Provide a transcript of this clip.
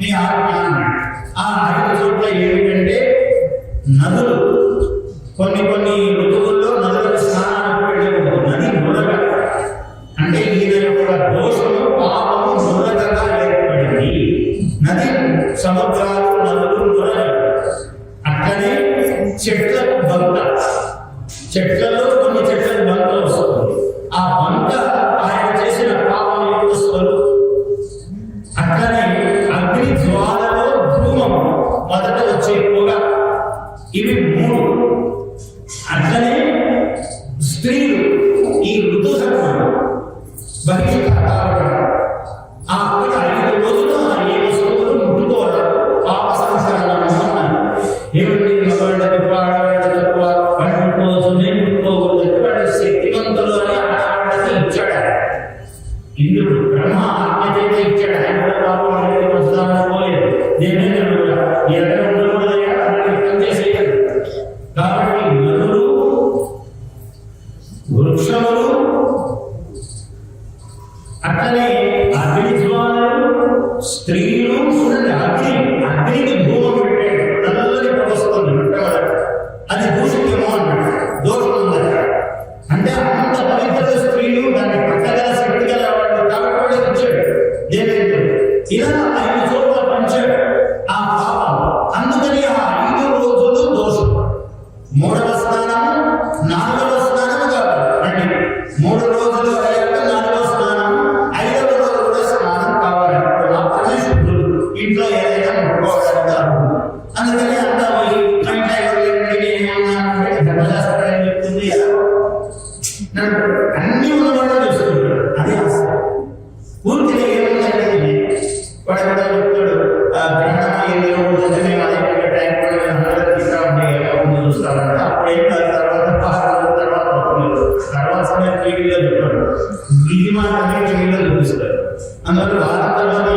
అన్నాడు నీ ఆజ్ఞ ఆ ఐదు చోట్ల ఏమిటంటే నదులు. కొన్ని కొన్ని ఋతువుల్లో నదులకు స్నానానికి వెళ్ళకూడదు నది మొదట అంటే ఈయన యొక్క దోషము పాపము మొదటగా ఏర్పడింది. నది సముద్రాలు నదులు నురగ అక్కడే చెట్లకు భక్త చెట్ల బహిష్కరణ ఆ అక్కడ ఐదు రోజులు ఆ ఏ వస్తువులు ముట్టుకోవాలి పాప సంస్కరణ ఏమిటి మగవాళ్ళకి పాడవాళ్ళకి తక్కువ వాళ్ళు నేను ముట్టుకోకూడదు వాళ్ళు శక్తివంతులు అని ఆడవాళ్ళకి ఇచ్చాడు ఇంద్రుడు బ్రహ్మ ఆజ్ఞ చేత ఇచ్చాడు ఆయన కూడా పాపం అనేది పోలేదు దేని కూడా ఎక్కడ ఉండకూడదయ్యా అట్లనే అగ్ని జ్వాలలు స్త్రీలు చూడండి అగ్ని అగ్నికి ధూమం పెట్టాడు. నల్లది పొగస్తుంది అది దూషితమో అన్నాడు దోషం ఉందని అంటే అంత పవిత్ర స్త్రీలు దాన్ని పట్టగల శక్తి గల వాళ్ళు కాబట్టి ఇచ్చాడు. దేవేంద్రుడు ఇలా ఐదు చోట్ల పంచాడు. ఆ పాపం అందుకని ఆ ఐదు రోజులు దోషం. మూడవ స్నానం నాలుగవ பிரசன கேள்விகள் நீதிமான கேள்விகள் அந்த வார்த்தை